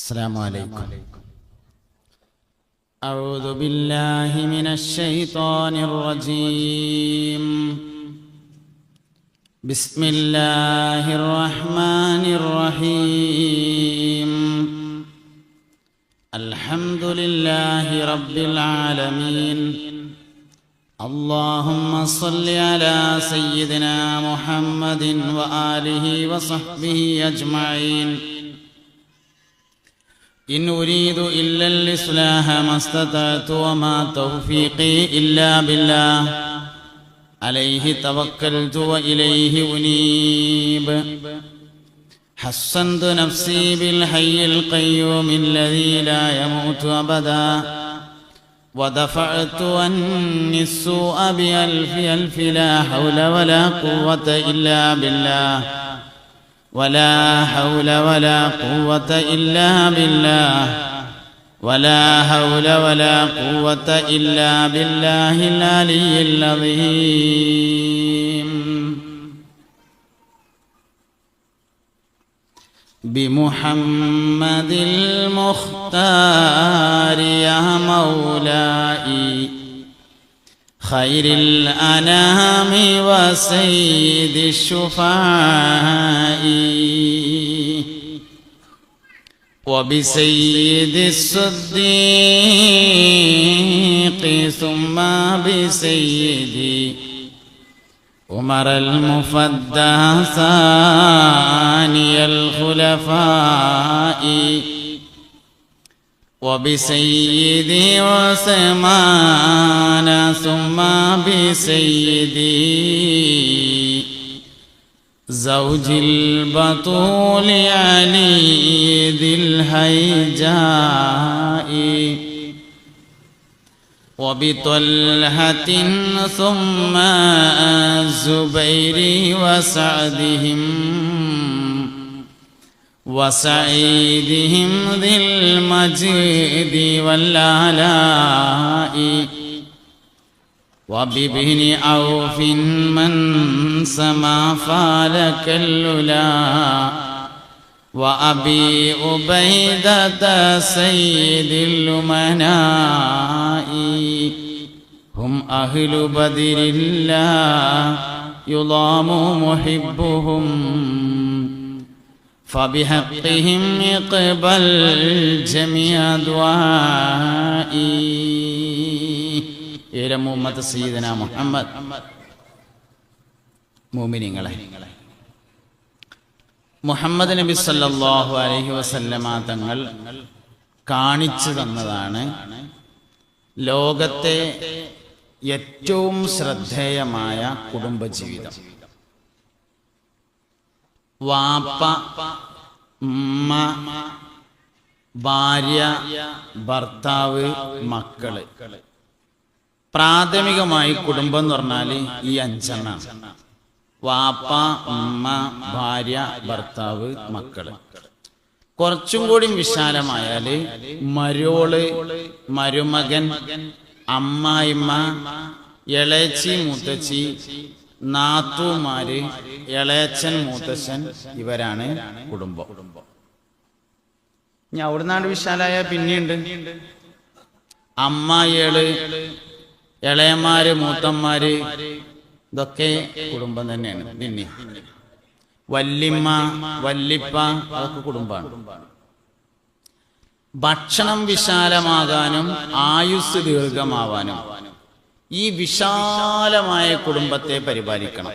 السلام عليكم أعوذ بالله من الشيطان الرجيم بسم الله الرحمن الرحيم الحمد لله رب العالمين اللهم صل على سيدنا محمد وآله وصحبه أجمعين إن أريد إلا الإصلاح ما استطعت وما توفيقي إلا بالله. عليه توكلت وإليه أنيب. حصنت نفسي بالحي القيوم الذي لا يموت أبدا. ودفعت عني السوء بألف ألف لا حول ولا قوة إلا بالله. ولا حول ولا قوة إلا بالله. ولا حول ولا قوة إلا بالله العلي العظيم. بمحمد المختار يا مولاي. خير الأنام وسيد الشفعاء وبسيد الصديق ثم بسيدي عمر المفدى ثاني الخلفاء. وبسيدي عثمان ثم بسيدي زوج البطول علي ذي الهيجاء. وبطلحة ثم الزبير وسعدهم. وسعيدهم ذي المجيد والآلاء وبابن عوف من سما فالك الللا وأبي عبيدة سيد الأمناء هم أهل بدر لا يضام محبهم فبحقهم اقبل جميع دعائي إلى محمد سيدنا محمد മോമിനിങ്ങളെ മുഹമ്മദ് നബി സല്ലല്ലാഹു അലൈഹി വസല്ലമ തങ്ങൾ കാണിച്ചു തന്നതാണ് ലോകത്തെ ഏറ്റവും ശ്രദ്ധേയമായ കുടുംബജീവിതം വാപ്പ ഉമ്മ ഭാര്യ ഭർത്താവ് മക്കൾ. പ്രാഥമികമായി കുടുംബം എന്ന് പറഞ്ഞാൽ ഈ അഞ്ചെണ്ണാണ്. വാപ്പ ഉമ്മ ഭാര്യ ഭർത്താവ് മക്കൾ. കുറച്ചും കൂടി വിശാലമായാൽ മരോൾ മരുമകൻ അമ്മായിമ്മ ഇളയച്ചി മൂത്തച്ചി നാത്തുമാര് ഇളയച്ചൻ മൂത്തച്ഛൻ ഇവരാണ് കുടുംബം. ഇനി അവിടുന്നാണ് വിശാലായ പിന്നെയുണ്ട്. അമ്മായികൾ ഇളയന്മാര് മൂത്തന്മാര് ഇതൊക്കെ കുടുംബം തന്നെയാണ്. പിന്നെ വല്ലിമ്മ വല്ലിപ്പ അതൊക്കെ കുടുംബമാണ്. ഭക്ഷണം വിശാലമാകാനും ആയുസ് ദീർഘമാവാനും ഈ വിശാലമായ കുടുംബത്തെ പരിപാലിക്കണം.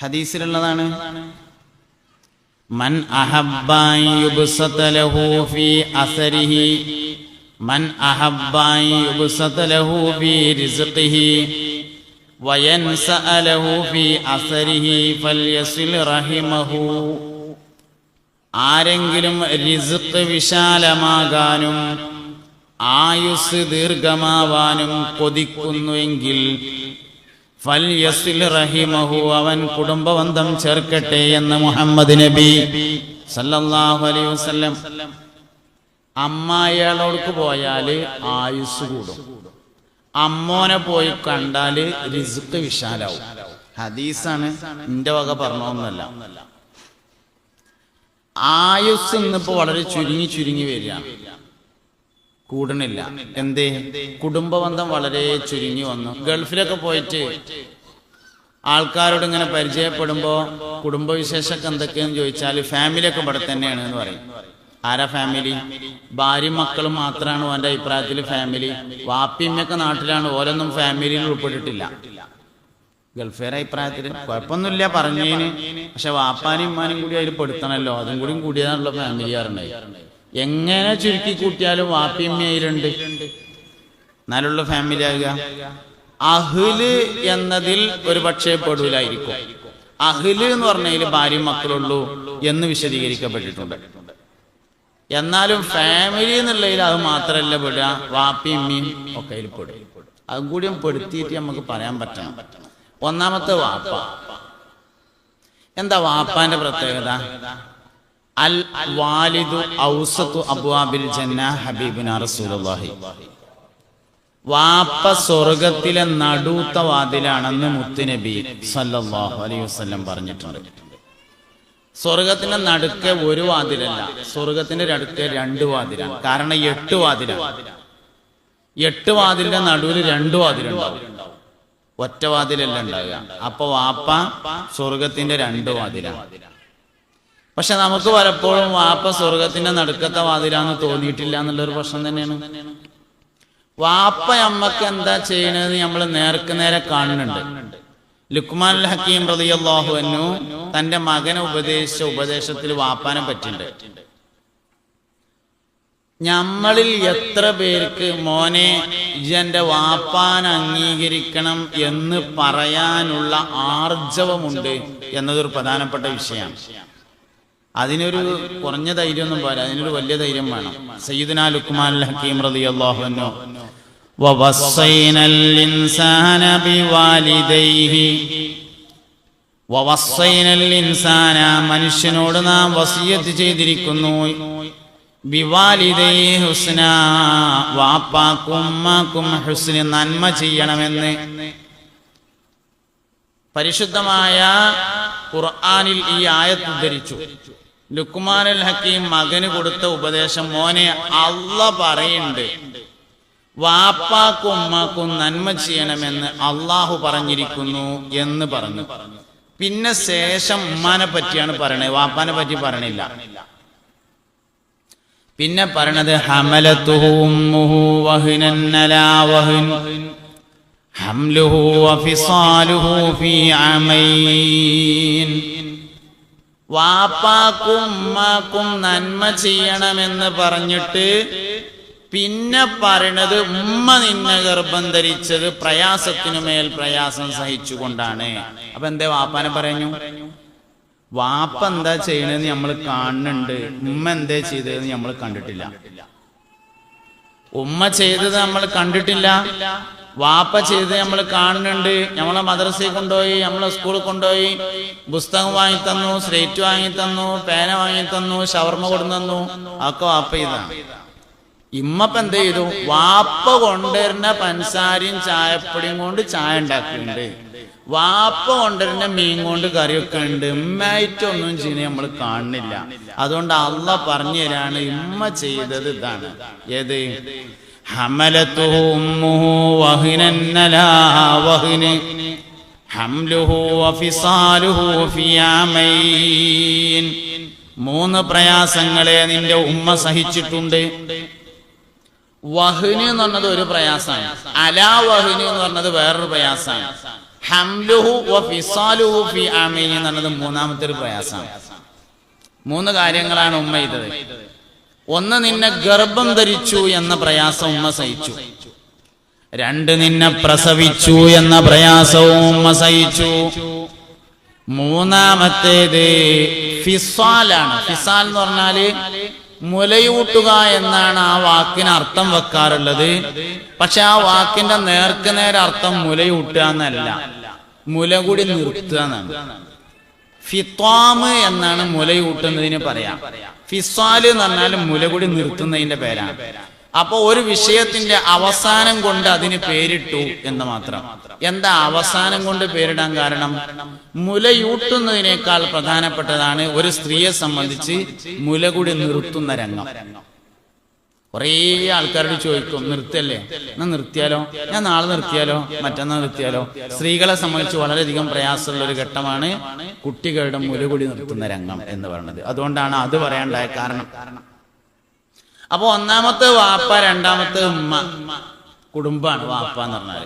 ഹദീസിലുള്ളതാണ്. മൻ ഫീ അസരിഹി മൻ ഫീ റിസ്ഖിഹി അസരിഹി റഹിമഹു. ആരെങ്കിലും വിശാലമാകാനും ആയുസ് ദീർഘമാവാനും കൊതിക്കുന്നുവെങ്കിൽ ഫൽയസിൽ റഹിമഹു അവൻ കുടുംബബന്ധം ചേർക്കട്ടെ എന്ന് മുഹമ്മദ് നബി സല്ലല്ലാഹു അലൈഹി വസല്ലം അമ്മായികളോടക്ക് പോയാൽ ആയുസ് കൂടും. അമ്മോനെ പോയി കണ്ടാൽ റിസ്ക് വിശാലാവും. ഹദീസാണ് എന്റെ വക പറഞ്ഞൊന്നല്ല ആയുസ് ഇന്നിപ്പോ വളരെ ചുരുങ്ങി ചുരുങ്ങി വരികയാണ്. കൂടണില്ല എന്തേ? കുടുംബ ബന്ധം വളരെ ചുരുങ്ങി വന്നു. ഗൾഫിലൊക്കെ പോയിട്ട് ആൾക്കാരോട് ഇങ്ങനെ പരിചയപ്പെടുമ്പോ കുടുംബവിശേഷമൊക്കെ എന്തൊക്കെയെന്ന് ചോദിച്ചാൽ ഫാമിലിയൊക്കെ ഇവിടെ തന്നെയാണ് എന്ന് പറയും. ആരാ ഫാമിലി? ഭാര്യ മക്കളും മാത്രമാണ് ഓന്റെ അഭിപ്രായത്തിൽ ഫാമിലി. വാപ്പിയമ്മയൊക്കെ നാട്ടിലാണ്. ഓരോന്നും ഫാമിലിയിൽ ഉൾപ്പെട്ടിട്ടില്ല. ഗൾഫേർ അഭിപ്രായത്തിൽ കുഴപ്പമൊന്നുമില്ല പറഞ്ഞതിന് പക്ഷെ വാപ്പാനും ഉമ്മാനും കൂടി അതിൽ പെടുത്തണല്ലോ. അതും കൂടി കൂടിയതാണല്ലോ ഫാമിലി അറിഞ്ഞത് എങ്ങനെ ചുരുക്കി കൂട്ടിയാലും വാപ്പിമ്മയിലുണ്ട് എന്നാലുള്ള ഫാമിലി ആകുക? അഹ്ല് എന്നതിൽ ഒരു പക്ഷേ പെടൂലായിരിക്കും. അഹ്ല് എന്ന് പറഞ്ഞതിൽ ഭാര്യയും മക്കളുള്ളൂ എന്ന് വിശദീകരിക്കപ്പെട്ടിട്ടുണ്ട്. എന്നാലും ഫാമിലി എന്നുള്ളതിൽ അത് മാത്രമല്ല പെടുക. വാപ്പിയും ഉമ്മയും ഒക്കെ പെടും. അതും കൂടി പെടുത്തിയിട്ട് നമുക്ക് പറയാൻ പറ്റണം. ഒന്നാമത്തെ വാപ്പ. എന്താ വാപ്പാന്റെ പ്രത്യേകത? അൽ വാലിദു ഔസത്തു അബ്വാബിൽ ജന്ന ഹബീബുന റസൂലുള്ളാഹി. വാപ്പ സ്വർഗത്തിലെ നടുത്ത വാതിലാണെന്ന് മുത്തുനബി സല്ലല്ലാഹു അലൈഹി വസല്ലം പറഞ്ഞിട്ടുണ്ട്. സ്വർഗത്തിന്റെ നടുക്ക് ഒരു വാതിലല്ല സ്വർഗത്തിന്റെ അടുക്ക് രണ്ട് വാതിലാണ്. കാരണം എട്ട് വാതിലാണ്. എട്ട് വാതിലിന്റെ നടുവിൽ രണ്ട് വാതിലുണ്ടാവും. ഒറ്റ വാതിലല്ല ഉണ്ടാവുക. അപ്പൊ വാപ്പ സ്വർഗത്തിന്റെ രണ്ട് വാതിലാണ്. പക്ഷെ നമുക്ക് പലപ്പോഴും വാപ്പ സ്വർഗത്തിന്റെ നടുക്കത്തെ വാതിലാന്ന് തോന്നിയിട്ടില്ല എന്നുള്ളൊരു പ്രശ്നം തന്നെയാണ്. വാപ്പ നമ്മക്ക് എന്താ ചെയ്യണത് നമ്മൾ നേർക്ക് നേരെ കാണുന്നുണ്ട്. ലുക്മാൻ ഹക്കീം റളിയല്ലാഹു അൻഹു തന്റെ മകനെ ഉപദേശിച്ച ഉപദേശത്തിൽ വാപ്പാനെ പറ്റിയിട്ടുണ്ട് ഞമ്മളിൽ എത്ര പേർക്ക് മോനെ ഇജന്റെ വാപ്പാൻ അംഗീകരിക്കണം എന്ന് പറയാനുള്ള ആർജവമുണ്ട് എന്നതൊരു പ്രധാനപ്പെട്ട വിഷയമാണ്. അതിനൊരു കുറഞ്ഞ ധൈര്യമൊന്നും പോരാ അതിനൊരു വലിയ ധൈര്യം വേണം സയ്യിദുന ലുക്മാൻ അൽ ഹക്കീം റളിയല്ലാഹു അൻഹു ووصينا الإنسان بوالديه ووصينا الإنسان മനുഷ്യനോട് നാം വസിയത്ത് ചെയ്തിരിക്കുന്നു ബിവാലിദൈ ഹുസ്ന വാപ്പാക്കും ഉമ്മാക്കും ഹുസ്ന് നന്മ ചെയ്യണമെന്ന് പരിശുദ്ധമായ ഖുർആനിൽ ഈ ആയത്ത് ഉദ്ധരിച്ചു ലുക്മാനുൽ ഹക്കീം മകന് കൊടുത്ത ഉപദേശം മോനെ അല്ല പറയുണ്ട്. വാപ്പാക്കും ഉമ്മാക്കും നന്മ ചെയ്യണമെന്ന് അള്ളാഹു പറഞ്ഞിരിക്കുന്നു എന്ന് പറഞ്ഞു. പിന്നെ ശേഷം ഉമ്മാനെ പറ്റിയാണ് പറയണത്. വാപ്പാനെ പറ്റി പറയണില്ല. പിന്നെ പറയണത് ഹമലത്തുഹു വാപ്പാക്കും നന്മ ചെയ്യണമെന്ന് പറഞ്ഞിട്ട് പിന്നെ പറയണത് ഉമ്മ നിന്നെ ഗർഭം ധരിച്ചത് പ്രയാസത്തിനു മേൽ പ്രയാസം സഹിച്ചുകൊണ്ടാണ്. അപ്പൊ എന്തേ വാപ്പാനെ പറഞ്ഞു? വാപ്പ എന്താ ചെയ്യണെന്ന് നമ്മൾ കാണുന്നുണ്ട്. ഉമ്മ എന്തേ ചെയ്തതെന്ന് നമ്മൾ കണ്ടിട്ടില്ല. ഉമ്മ ചെയ്തത് നമ്മൾ കണ്ടിട്ടില്ല. വാപ്പ ചെയ്ത് നമ്മൾ കാണുന്നുണ്ട്. നമ്മളെ മദ്രസയിൽ കൊണ്ടുപോയി നമ്മളെ സ്കൂളിൽ കൊണ്ടുപോയി. പുസ്തകം വാങ്ങി തന്നു സ്ലേറ്റ് വാങ്ങി തന്നു പേന വാങ്ങി തന്നു ഷവർമ കൊടുന്നു തന്നു ഒക്കെ വാപ്പ ചെയ്താണ് ഇമ്മപ്പ എന്ത് ചെയ്തു? വാപ്പ കൊണ്ടുവരുന്ന പഞ്ചസാരയും ചായപ്പൊടിയും കൊണ്ട് ചായ ഉണ്ടാക്കുന്നുണ്ട്. വാപ്പ കൊണ്ടുവരുന്ന മീൻ കൊണ്ട് കറിയൊക്കെ ഉണ്ട് ഉമ്മയായിട്ടൊന്നും ചെയ്യുന്നത് നമ്മൾ കാണുന്നില്ല. അതുകൊണ്ട് അള്ള പറഞ്ഞു തരാണ് ഇമ്മ ചെയ്തത് ഇതാണ്. ഏത്? മൂന്ന് പ്രയാസങ്ങളെ നിന്റെ ഉമ്മ സഹിച്ചിട്ടുണ്ട്. വഹ്ന് എന്ന് പറഞ്ഞത് ഒരു പ്രയാസമാണ് അലാ വഹ്ന് എന്ന് പറഞ്ഞത് വേറൊരു പ്രയാസമാണ് ഹംലുഹു പറഞ്ഞത് മൂന്നാമത്തെ ഒരു പ്രയാസമാണ് മൂന്ന് കാര്യങ്ങളാണ് ഉമ്മ ചെയ്തത്. ഒന്ന് നിന്നെ ഗർഭം ധരിച്ചു എന്ന പ്രയാസം ഉമ്മ സഹിച്ചു. രണ്ട് നിന്നെ പ്രസവിച്ചു എന്ന പ്രയാസവും ഉമ്മ സഹിച്ചു. മൂന്നാമത്തേത് ഫിസാലാണ് ഫിസാൽ എന്ന് പറഞ്ഞാൽ മുലയൂട്ടുക എന്നാണ് ആ വാക്കിന് അർത്ഥം വെക്കാറുള്ളത്. പക്ഷെ ആ വാക്കിന്റെ നേർക്ക് നേരെ അർത്ഥം മുലയൂട്ടുക എന്നല്ല. മുല കൂടി നിർത്തുക എന്നാണ്. ഫിത്വാമ് എന്നാണ് മുലയൂട്ടുന്നതിന് പറയാം. ഫിസ്വാൽ എന്ന് പറഞ്ഞാൽ മുലകുടി നിർത്തുന്നതിന്റെ പേരാണ്. അപ്പൊ ഒരു വിഷയത്തിന്റെ അവസാനം കൊണ്ട് അതിന് പേരിട്ടു എന്ന് മാത്രം. എന്താ അവസാനം കൊണ്ട് പേരിടാൻ കാരണം? മുലയൂട്ടുന്നതിനേക്കാൾ പ്രധാനപ്പെട്ടതാണ് ഒരു സ്ത്രീയെ സംബന്ധിച്ച് മുലകുടി നിർത്തുന്ന രംഗം. കുറേ ആൾക്കാരോട് ചോദിക്കും നിർത്തല്ലേ എന്നാ നിർത്തിയാലോ? ഞാൻ നാളെ നിർത്തിയാലോ? മറ്റന്നാൾ നിർത്തിയാലോ? സ്ത്രീകളെ സംബന്ധിച്ച് വളരെയധികം പ്രയാസമുള്ള ഒരു ഘട്ടമാണ് കുട്ടികളുടെ മുലകുടി നിർത്തുന്ന രംഗം എന്ന് പറയുന്നത്. അതുകൊണ്ടാണ് അത് പറയാണ്ടായ കാരണം. അപ്പൊ ഒന്നാമത്തെ വാപ്പ രണ്ടാമത്തെ ഉമ്മ കുടുംബാണ് വാപ്പ എന്ന് പറഞ്ഞാൽ.